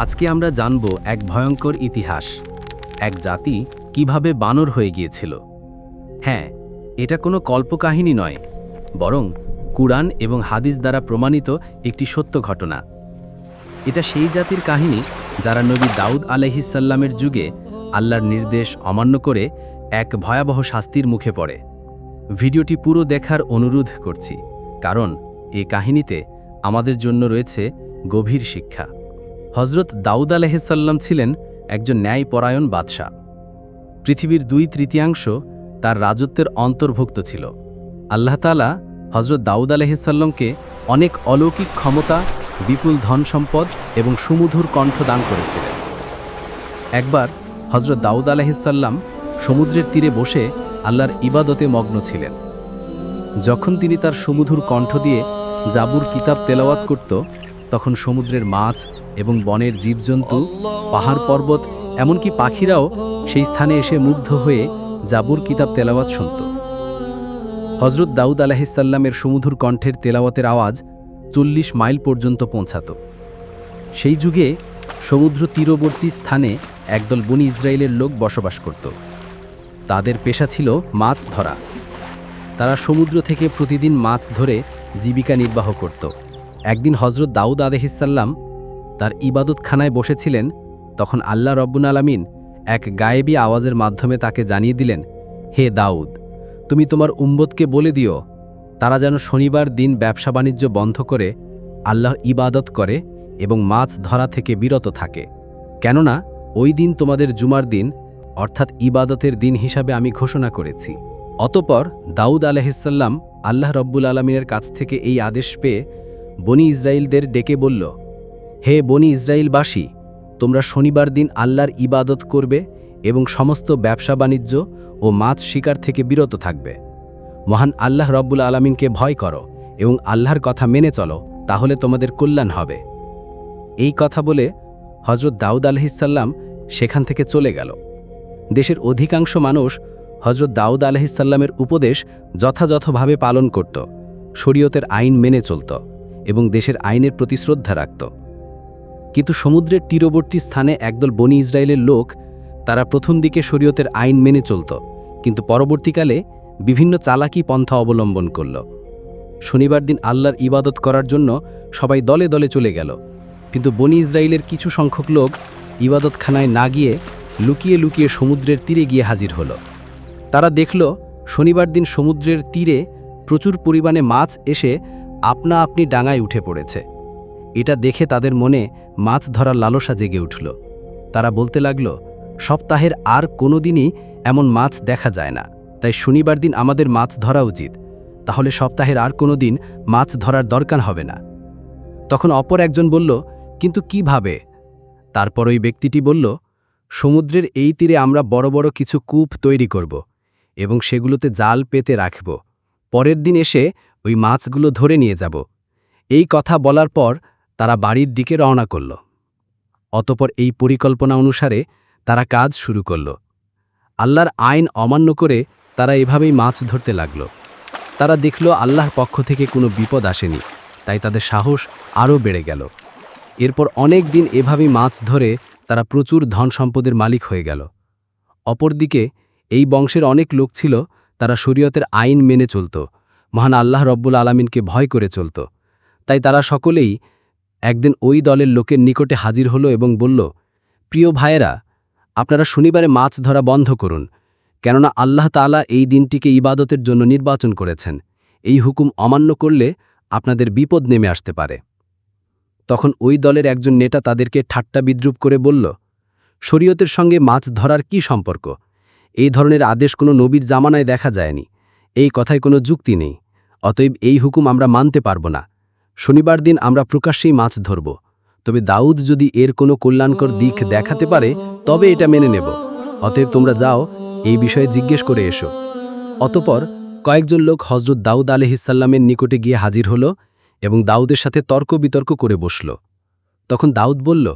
আজকে আমরা জানব এক ভয়ঙ্কর ইতিহাস, এক জাতি কীভাবে বানর হয়ে গিয়েছিল। হ্যাঁ এটা কোনো কল্পকাহিনী নয়, বরং কুরআন এবং হাদিস দ্বারা প্রমাণিত একটি সত্য ঘটনা। এটা সেই জাতির কাহিনী যারা নবী দাউদ আলহিসাল্লামের যুগে আল্লাহর নির্দেশ অমান্য করে এক ভয়াবহ শাস্তির মুখে পড়ে। ভিডিওটি পুরো দেখার অনুরোধ করছি, কারণ এ কাহিনীতে আমাদের জন্য রয়েছে গভীর শিক্ষা। হজরত দাউদ আলহিসাল্লাম ছিলেন একজন ন্যায়পরায়ণ বাদশাহ। পৃথিবীর দুই তৃতীয়াংশ তার রাজত্বের অন্তর্ভুক্ত ছিল। আল্লাহ তালা হজরত দাউদ আলহিসাল্লামকে অনেক অলৌকিক ক্ষমতা, বিপুল ধন সম্পদ এবং সুমধুর কণ্ঠ দান করেছিলেন। একবার হজরত দাউদ আলহিসাল্লাম সমুদ্রের তীরে বসে আল্লাহর ইবাদতে মগ্ন ছিলেন। যখন তিনি তার সুমধুর কণ্ঠ দিয়ে জাবুর কিতাব তেলাওয়াত করত, তখন সমুদ্রের মাছ এবং বনের জীবজন্তু, পাহাড় পর্বত, এমনকি পাখিরাও সেই স্থানে এসে মুগ্ধ হয়ে জাবুর কিতাব তেলাওয়াত শুনত। হজরত দাউদ আলাহিসাল্লামের সুমধুর কণ্ঠের তেলাওয়াতের আওয়াজ চল্লিশ মাইল পর্যন্ত পৌঁছাত। সেই যুগে সমুদ্র তীরবর্তী স্থানে একদল বনি ইসরায়েলের লোক বসবাস করত। তাদের পেশা ছিল মাছ ধরা। তারা সমুদ্র থেকে প্রতিদিন মাছ ধরে জীবিকা নির্বাহ করত। একদিন হজরত দাউদ আলহিসাল্লাম তার ইবাদতখানায় বসেছিলেন, তখন আল্লাহ রব্বুল আলামিন এক গায়েবী আওয়াজের মাধ্যমে তাকে জানিয়ে দিলেন, হে দাউদ, তুমি তোমার উম্বতকে বলে দিও, তারা যেন শনিবার দিন ব্যবসা বাণিজ্য বন্ধ করে, আল্লাহর ইবাদত করে এবং মাছ ধরা থেকে বিরত থাকে। কেননা, ওই দিন তোমাদের জুমার দিন, অর্থাৎ ইবাদতের দিন হিসাবে আমি ঘোষণা করেছি। অতপর দাউদ আলহিসাল্লাম আল্লাহ রব্বুল আলমিনের কাছ থেকে এই আদেশ পেয়ে বনি ইসরায়েলদের ডেকে বলল হে বনি ইসরায়েলবাসী তোমরা শনিবার দিন আল্লাহর ইবাদত করবে এবং সমস্ত ব্যবসা বাণিজ্য ও মাছ শিকার থেকে বিরত থাকবে। মহান আল্লাহ রব্বুল আলমিনকে ভয় করো এবং আল্লাহর কথা মেনে চলো, তাহলে তোমাদের কল্যাণ হবে। এই কথা বলে হজরত দাউদ আলহিসাল্লাম সেখান থেকে চলে গেল। দেশের অধিকাংশ মানুষ হজরত দাউদ আলহিসাল্লামের উপদেশ যথাযথভাবে পালন করত, শরীয়তের আইন মেনে চলত এবং দেশের আইনের প্রতি শ্রদ্ধা রাখত। কিন্তু সমুদ্রের তীরবর্তী স্থানে একদল বনি ইসরায়েলের লোক, তারা প্রথম দিকে শরীয়তের আইন মেনে চলত, কিন্তু পরবর্তীকালে বিভিন্ন চালাকি পন্থা অবলম্বন করল। শনিবার দিন আল্লাহর ইবাদত করার জন্য সবাই দলে দলে চলে গেল। কিন্তু বনি ইসরায়েলের কিছু সংখ্যক লোক ইবাদতখানায় না গিয়ে লুকিয়ে লুকিয়ে সমুদ্রের তীরে গিয়ে হাজির হলো। তারা দেখল, শনিবার দিন সমুদ্রের তীরে প্রচুর পরিমাণে মাছ এসে আপনা আপনি ডাঙায় উঠে পড়েছে। এটা দেখে তাদের মনে মাছ ধরার লালসা জেগে উঠল। তারা বলতে লাগল, সপ্তাহের আর কোনো দিনই এমন মাছ দেখা যায় না। তাই শনিবার দিন আমাদের মাছ ধরা উচিত। তাহলে সপ্তাহের আর কোনো দিন মাছ ধরার দরকার হবে না। তখন অপর একজন বলল, কিন্তু কীভাবে? তারপর ওই ব্যক্তিটি বলল, সমুদ্রের এই তীরে আমরা বড় বড় কিছু কূপ তৈরি করব এবং সেগুলোতে জাল পেতে রাখব। পরের দিন এসে ওই মাছগুলো ধরে নিয়ে যাব। এই কথা বলার পর তারা বাড়ির দিকে রওনা করল। অতপর এই পরিকল্পনা অনুসারে তারা কাজ শুরু করল। আল্লাহর আইন অমান্য করে তারা এভাবেই মাছ ধরতে লাগল। তারা দেখল আল্লাহর পক্ষ থেকে কোনো বিপদ আসেনি, তাই তাদের সাহস আরও বেড়ে গেল। এরপর অনেক দিন এভাবেই মাছ ধরে তারা প্রচুর ধন সম্পদের মালিক হয়ে গেল। অপরদিকে এই বংশের অনেক লোক ছিল, তারা শরীয়তের আইন মেনে চলত, মহান আল্লাহ রব্বুল আলমিনকে ভয় করে চলত। তাই তারা সকলেই একদিন ওই দলের লোকের নিকটে হাজির হলো এবং বলল, প্রিয় ভাইয়েরা, আপনারা শনিবারে মাছ ধরা বন্ধ করুন, কেননা আল্লাহ তাআলা এই দিনটিকে ইবাদতের জন্য নির্বাচন করেছেন। এই হুকুম অমান্য করলে আপনাদের বিপদ নেমে আসতে পারে। তখন ওই দলের একজন নেতা তাদেরকে ঠাট্টা বিদ্রুপ করে বলল, শরীয়তের সঙ্গে মাছ ধরার কি সম্পর্ক? এই ধরনের আদেশ কোনো নবীর জামানায় দেখা যায়নি। এই কথায় কোনো যুক্তি নেই। অতএব এই হুকুম আমরা মানতে পারব না। শনিবার দিন আমরা প্রকাশ্যেই মাছ ধরব। তবে দাউদ যদি এর কোনো কল্যাণকর দিক দেখাতে পারে, তবে এটা মেনে নেব। অতএব তোমরা যাও, এই বিষয়ে জিজ্ঞেস করে এসো। অতপর কয়েকজন লোক হজরত দাউদ আলহিসাল্লামের নিকটে গিয়ে হাজির হল এবং দাউদের সাথে তর্ক বিতর্ক করে বসল। তখন দাউদ বলল,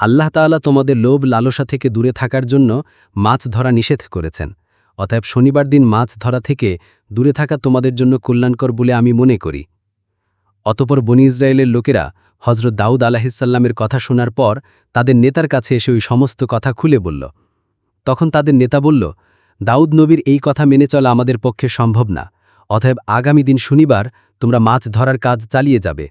আল্লাহ তাআলা তোমাদের লোভ লালসা থেকে দূরে থাকার জন্য মাছ ধরা নিষেধ করেছেন। অতএব শনিবার দিন মাছ ধরা থেকে দূরে থাকা তোমাদের জন্য কল্যাণকর বলে আমি মনে করি। অতপর বনি ইসরায়েলের লোকেরা হজরত দাউদ আলাহিসাল্লামের কথা শোনার পর তাদের নেতার কাছে এসে ওই সমস্ত কথা খুলে বলল। তখন তাদের নেতা বলল, দাউদ নবীর এই কথা মেনে চলা আমাদের পক্ষে সম্ভব না। অতএব আগামী দিন শনিবার তোমরা মাছ ধরার কাজ চালিয়ে যাবে।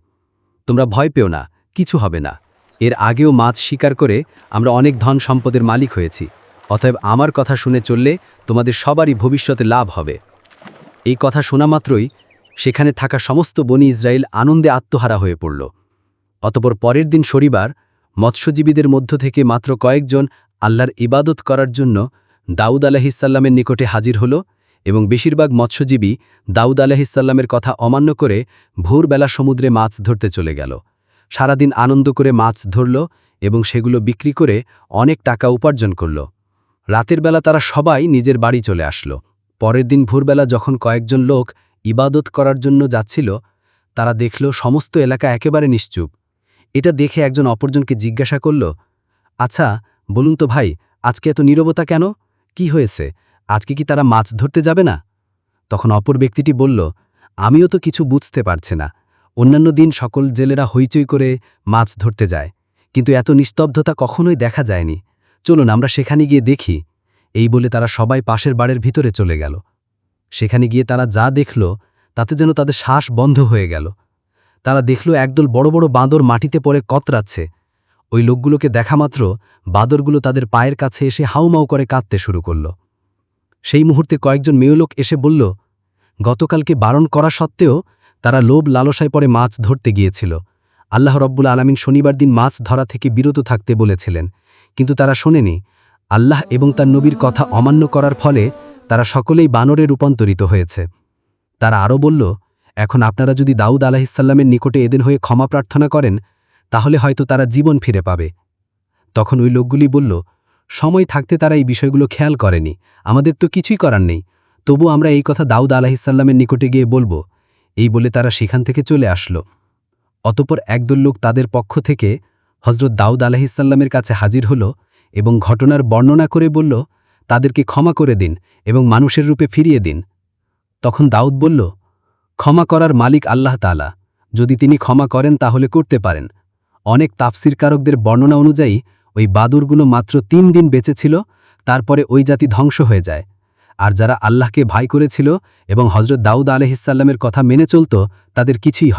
তোমরা ভয় পেও না, কিছু হবে না। এর আগেও মাছ শিকার করে আমরা অনেক ধন সম্পদের মালিক হয়েছি। অতএব আমার কথা শুনে চললে তোমাদের সবারই ভবিষ্যতে লাভ হবে। এই কথা শোনা মাত্রই সেখানে থাকা সমস্ত বনি ইসরায়েল আনন্দে আত্মহারা হয়ে পড়ল। অতপর পরের দিন শনিবার মৎস্যজীবীদের মধ্য থেকে মাত্র কয়েকজন আল্লাহর ইবাদত করার জন্য দাউদ আলাহিসাল্লামের নিকটে হাজির হল এবং বেশিরভাগ মৎস্যজীবী দাউদ আলাহিসাল্লামের কথা অমান্য করে ভোরবেলা সমুদ্রে মাছ ধরতে চলে গেল। সারাদিন আনন্দ করে মাছ ধরল এবং সেগুলো বিক্রি করে অনেক টাকা উপার্জন করল। রাতের বেলা তারা সবাই নিজের বাড়ি চলে আসলো। পরের দিন ভোরবেলা যখন কয়েকজন লোক ইবাদত করার জন্য যাচ্ছিল, তারা দেখল সমস্ত এলাকা একেবারে নিশ্চুপ। এটা দেখে একজন অপরজনকে জিজ্ঞাসা করল আচ্ছা বলুন তো ভাই, আজকে এত নীরবতা কেন? কি হয়েছে? আজকে কি তারা মাছ ধরতে যাবে না? তখন অপর ব্যক্তিটি বলল, আমিও তো কিছু বুঝতে পারছে না। অন্যান্য দিন সকল জেলেরা হইচই করে মাছ ধরতে যায়, কিন্তু এত নিস্তব্ধতা কখনোই দেখা যায়নি। চলুন, আমরা সেখানে গিয়ে দেখি। এই বলে তারা সবাই পাশের বাড়ির ভিতরে চলে গেল। সেখানে গিয়ে তারা যা দেখল, তাতে যেন তাদের শ্বাস বন্ধ হয়ে গেল। তারা দেখল একদল বড় বড় বাঁদর মাটিতে পড়ে কতরাচ্ছে। ওই লোকগুলোকে দেখা মাত্র বাদরগুলো তাদের পায়ের কাছে এসে হাউমাউ করে কাঁদতে শুরু করল। সেই মুহূর্তে কয়েকজন মেয়লোক এসে বলল, গতকালকে বারণ করা সত্ত্বেও তারা লোভ লালসায় পরে মাছ ধরতে গিয়েছিল। আল্লাহ রব্বুল আলামিন শনিবার দিন মাছ ধরা থেকে বিরত থাকতে বলেছিলেন। কিন্তু তারা শোনেনি। আল্লাহ এবং তার নবীর কথা অমান্য করার ফলে তারা সকলেই বানরে রূপান্তরিত হয়েছে। তারা আরও বলল, এখন আপনারা যদি দাউদ আলাহিসাল্লামের নিকটে এদিন হয়ে ক্ষমা প্রার্থনা করেন, তাহলে হয়তো তারা জীবন ফিরে পাবে। তখন ওই লোকগুলি বলল, সময় থাকতে তারা এই বিষয়গুলো খেয়াল করেনি। আমাদের তো কিছুই করার নেই। তবু আমরা এই কথা দাউদ আলাহিসাল্লামের নিকটে গিয়ে বলব, এই বলে তারা সেখান থেকে চলে আসলো। অতপর একদল লোক তাদের পক্ষ থেকে হজরত দাউদ আলাহিসাল্লামের কাছে হাজির হল এবং ঘটনার বর্ণনা করে বলল তাদেরকে ক্ষমা করে দিন এবং মানুষের রূপে ফিরিয়ে দিন। তখন দাউদ বলল, ক্ষমা করার মালিক আল্লাহ তালা যদি তিনি ক্ষমা করেন, তাহলে করতে পারেন। অনেক তাফসিরকারকদের বর্ণনা অনুযায়ী, ওই বাদুরগুলো মাত্র তিন দিন বেঁচে ছিল, তারপরে ওই জাতি ধ্বংস হয়ে যায়। আর যারা আল্লাহকে ভাই করেছিল এবং হজরত দাউদ আলহিসাল্লামের কথা মেনে চলত, তাদের কিছুই হয়